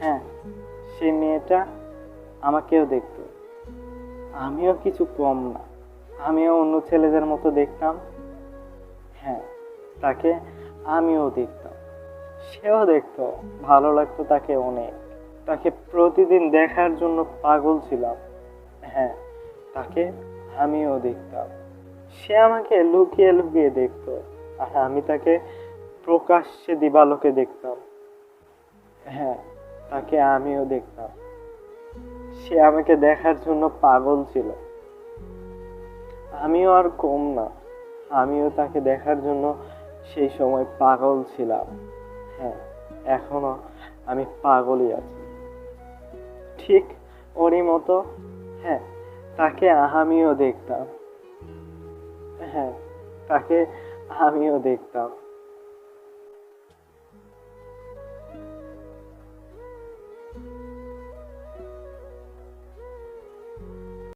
হ্যাঁ সেই মেয়েটা আমাকেও দেখতো। আমিও কিছু কম না। আমিও অন্য ছেলেদের মতো দেখতাম। হ্যাঁ তাকে আমিও দেখতাম। সেও দেখতো, ভালো লাগতো তাকে অনেক। তাকে প্রতিদিন দেখার জন্য পাগল ছিলাম। হ্যাঁ তাকে আমিও দেখতাম। সে আমাকে লুকিয়ে লুকিয়ে দেখতো, আর আমি তাকে প্রকাশ্যে দিবালোকে দেখতাম। হ্যাঁ তাকে আমিও দেখতাম। সে আমাকে দেখার জন্য পাগল ছিল। আমিও আর কম না। আমিও তাকে দেখার জন্য সেই সময় পাগল ছিলাম। হ্যাঁ এখনও আমি পাগলই আছি। ঠিক ওরই মতো হ্যাঁ তাকে আমিও দেখতাম। হ্যাঁ তাকে আমিও দেখতাম।